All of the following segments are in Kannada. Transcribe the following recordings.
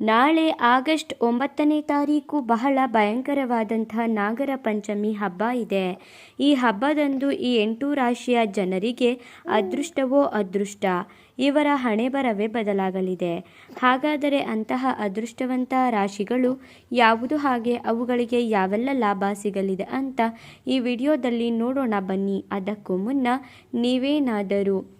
ನಾಳೆ ಆಗಸ್ಟ್ ಒಂಬತ್ತನೇ ತಾರೀಕು ಬಹಳ ಭಯಂಕರವಾದಂಥ ನಾಗರ ಪಂಚಮಿ ಹಬ್ಬ ಇದೆ. ಈ ಹಬ್ಬದಂದು ಈ ಎಂಟು ರಾಶಿಯ ಜನರಿಗೆ ಅದೃಷ್ಟವೋ ಅದೃಷ್ಟ? ಇವರ ಹಣೆ ಬರವೇ ಬದಲಾಗಲಿದೆ. ಹಾಗಾದರೆ ಅಂತಹ ಅದೃಷ್ಟವಂತ ರಾಶಿಗಳು ಯಾವುದು ಹಾಗೆ? ಅವುಗಳಿಗೆ ಯಾವೆಲ್ಲ ಲಾಭ ಸಿಗಲಿದೆ ಅಂತ ಈ ವಿಡಿಯೋದಲ್ಲಿ ನೋಡೋಣ ಬನ್ನಿ. ಅದಕ್ಕೂ ಮುನ್ನ ನೀವೇನಾದರೂ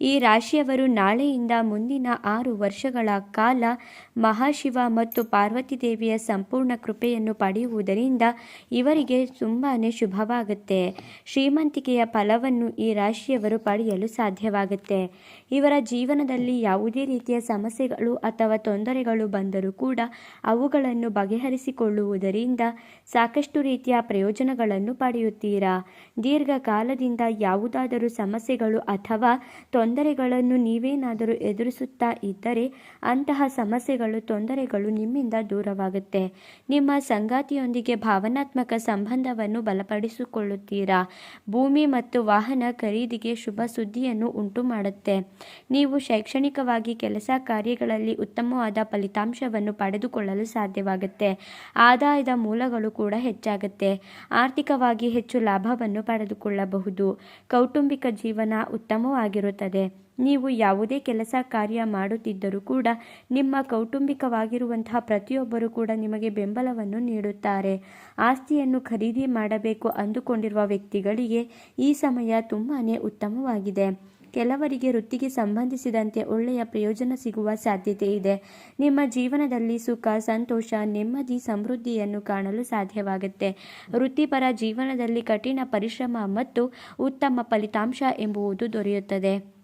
ಈ ರಾಶಿಯವರು ನಾಳೆಯಿಂದ ಮುಂದಿನ ಆರು ವರ್ಷಗಳ ಕಾಲ ಮಹಾಶಿವ ಮತ್ತು ಪಾರ್ವತಿ ದೇವಿಯ ಸಂಪೂರ್ಣ ಕೃಪೆಯನ್ನು ಪಡೆಯುವುದರಿಂದ ಇವರಿಗೆ ತುಂಬಾ ಶುಭವಾಗುತ್ತೆ. ಶ್ರೀಮಂತಿಕೆಯ ಫಲವನ್ನು ಈ ರಾಶಿಯವರು ಪಡೆಯಲು ಸಾಧ್ಯವಾಗುತ್ತೆ. ಇವರ ಜೀವನದಲ್ಲಿ ಯಾವುದೇ ರೀತಿಯ ಸಮಸ್ಯೆಗಳು ಅಥವಾ ತೊಂದರೆಗಳು ಬಂದರೂ ಕೂಡ ಅವುಗಳನ್ನು ಬಗೆಹರಿಸಿಕೊಳ್ಳುವುದರಿಂದ ಸಾಕಷ್ಟು ರೀತಿಯ ಪ್ರಯೋಜನಗಳನ್ನು ಪಡೆಯುತ್ತೀರಾ? ದೀರ್ಘಕಾಲದಿಂದ ಯಾವುದಾದರೂ ಸಮಸ್ಯೆಗಳು ಅಥವಾ ತೊಂದರೆಗಳನ್ನು ನೀವೇನಾದರೂ ಎದುರಿಸುತ್ತಾ ಇದ್ದರೆ ಅಂತಹ ಸಮಸ್ಯೆಗಳು, ತೊಂದರೆಗಳು ನಿಮ್ಮಿಂದ ದೂರವಾಗುತ್ತೆ. ನಿಮ್ಮ ಸಂಗಾತಿಯೊಂದಿಗೆ ಭಾವನಾತ್ಮಕ ಸಂಬಂಧವನ್ನು ಬಲಪಡಿಸಿಕೊಳ್ಳುತ್ತೀರಾ? ಭೂಮಿ ಮತ್ತು ವಾಹನ ಖರೀದಿಗೆ ಶುಭ ಸುದ್ದಿಯನ್ನು ಉಂಟು ಮಾಡುತ್ತೆ ನೀವು ಶೈಕ್ಷಣಿಕವಾಗಿ ಕೆಲಸ ಕಾರ್ಯಗಳಲ್ಲಿ ಉತ್ತಮವಾದ ಫಲಿತಾಂಶವನ್ನು ಪಡೆದುಕೊಳ್ಳಲು ಸಾಧ್ಯವಾಗುತ್ತೆ. ಆದಾಯದ ಮೂಲಗಳು ಕೂಡ ಹೆಚ್ಚಾಗುತ್ತೆ. ಆರ್ಥಿಕವಾಗಿ ಹೆಚ್ಚು ಲಾಭವನ್ನು ಪಡೆದುಕೊಳ್ಳಬಹುದು. ಕೌಟುಂಬಿಕ ಜೀವನ ಉತ್ತಮವಾಗಿರುತ್ತದೆ. ನೀವು ಯಾವುದೇ ಕೆಲಸ, ಕಾರ್ಯ ಮಾಡುತ್ತಿದ್ದರೂ ಕೂಡ ನಿಮ್ಮ ಕೌಟುಂಬಿಕವಾಗಿರುವಂತಹ ಪ್ರತಿಯೊಬ್ಬರು ಕೂಡ ನಿಮಗೆ ಬೆಂಬಲವನ್ನು ನೀಡುತ್ತಾರೆ. ಆಸ್ತಿಯನ್ನು ಖರೀದಿ ಮಾಡಬೇಕು ಅಂದುಕೊಂಡಿರುವ ವ್ಯಕ್ತಿಗಳಿಗೆ ಈ ಸಮಯ ತುಂಬಾ ಉತ್ತಮವಾಗಿದೆ. ಕೆಲವರಿಗೆ ವೃತ್ತಿಗೆ ಸಂಬಂಧಿಸಿದಂತೆ ಒಳ್ಳೆಯ ಪ್ರಯೋಜನ ಸಿಗುವ ಸಾಧ್ಯತೆ ಇದೆ. ನಿಮ್ಮ ಜೀವನದಲ್ಲಿ ಸುಖ, ಸಂತೋಷ, ನೆಮ್ಮದಿ, ಸಮೃದ್ಧಿಯನ್ನು ಕಾಣಲು ಸಾಧ್ಯವಾಗುತ್ತೆ. ವೃತ್ತಿಪರ ಜೀವನದಲ್ಲಿ ಕಠಿಣ ಪರಿಶ್ರಮ ಮತ್ತು ಉತ್ತಮ ಫಲಿತಾಂಶ ಎಂಬುವುದು ದೊರೆಯುತ್ತದೆ.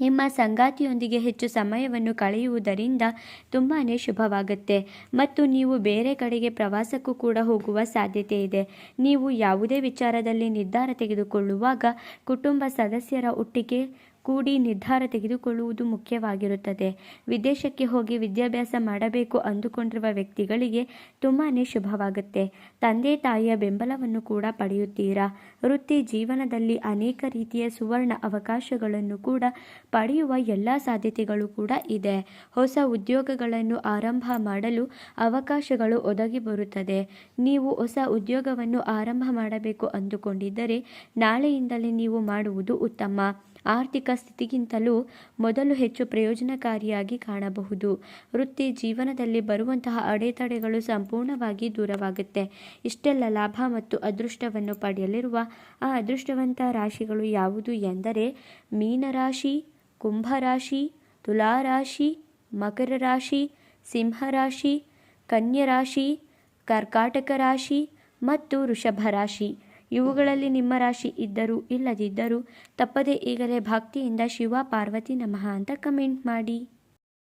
ನಿಮ್ಮ ಸಂಗಾತಿಯೊಂದಿಗೆ ಹೆಚ್ಚು ಸಮಯವನ್ನು ಕಳೆಯುವುದರಿಂದ ತುಂಬಾ ಶುಭವಾಗುತ್ತೆ. ಮತ್ತು ನೀವು ಬೇರೆ ಕಡೆಗೆ ಪ್ರವಾಸಕ್ಕೂ ಕೂಡ ಹೋಗುವ ಸಾಧ್ಯತೆ ಇದೆ. ನೀವು ಯಾವುದೇ ವಿಚಾರದಲ್ಲಿ ನಿರ್ಧಾರ ತೆಗೆದುಕೊಳ್ಳುವಾಗ ಕುಟುಂಬ ಸದಸ್ಯರ ಒಟ್ಟಿಗೆ ಕೂಡಿ ನಿರ್ಧಾರ ತೆಗೆದುಕೊಳ್ಳುವುದು ಮುಖ್ಯವಾಗಿರುತ್ತದೆ. ವಿದೇಶಕ್ಕೆ ಹೋಗಿ ವಿದ್ಯಾಭ್ಯಾಸ ಮಾಡಬೇಕು ಅಂದುಕೊಂಡಿರುವ ವ್ಯಕ್ತಿಗಳಿಗೆ ತುಂಬಾ ಶುಭವಾಗುತ್ತೆ. ತಂದೆ ತಾಯಿಯ ಬೆಂಬಲವನ್ನು ಕೂಡ ಪಡೆಯುತ್ತೀರಾ? ವೃತ್ತಿ ಜೀವನದಲ್ಲಿ ಅನೇಕ ರೀತಿಯ ಸುವರ್ಣ ಅವಕಾಶಗಳನ್ನು ಕೂಡ ಪಡೆಯುವ ಎಲ್ಲ ಸಾಧ್ಯತೆಗಳು ಕೂಡ ಇದೆ. ಹೊಸ ಉದ್ಯೋಗಗಳನ್ನು ಆರಂಭ ಮಾಡಲು ಅವಕಾಶಗಳು ಒದಗಿ ಬರುತ್ತದೆ. ನೀವು ಹೊಸ ಉದ್ಯೋಗವನ್ನು ಆರಂಭ ಮಾಡಬೇಕು ಅಂದುಕೊಂಡಿದ್ದರೆ ನಾಳೆಯಿಂದಲೇ ನೀವು ಮಾಡುವುದು ಉತ್ತಮ. ಆರ್ಥಿಕ ಸ್ಥಿತಿಗಿಂತಲೂ ಮೊದಲು ಹೆಚ್ಚು ಪ್ರಯೋಜನಕಾರಿಯಾಗಿ ಕಾಣಬಹುದು. ವೃತ್ತಿ ಜೀವನದಲ್ಲಿ ಬರುವಂತಹ ಅಡೆತಡೆಗಳು ಸಂಪೂರ್ಣವಾಗಿ ದೂರವಾಗುತ್ತೆ. ಇಷ್ಟೆಲ್ಲ ಲಾಭ ಮತ್ತು ಅದೃಷ್ಟವನ್ನು ಪಡೆಯಲಿರುವ ಆ ಅದೃಷ್ಟವಂತ ರಾಶಿಗಳು ಯಾವುದು ಎಂದರೆ ಮೀನರಾಶಿ, ಕುಂಭರಾಶಿ, ತುಲಾರಾಶಿ ಮಕರ ರಾಶಿ ಸಿಂಹರಾಶಿ, ಕನ್ಯರಾಶಿ, ಕರ್ಕಾಟಕ ರಾಶಿ ಮತ್ತು ವೃಷಭ ರಾಶಿ. ಇವುಗಳಲ್ಲಿ ನಿಮ್ಮ ರಾಶಿ ಇದ್ದರೂ ಇಲ್ಲದಿದ್ದರೂ ತಪ್ಪದೇ ಈಗಲೇ ಭಕ್ತಿಯಿಂದ ಶಿವ ಪಾರ್ವತಿ ನಮಃ ಅಂತ ಕಮೆಂಟ್ ಮಾಡಿ.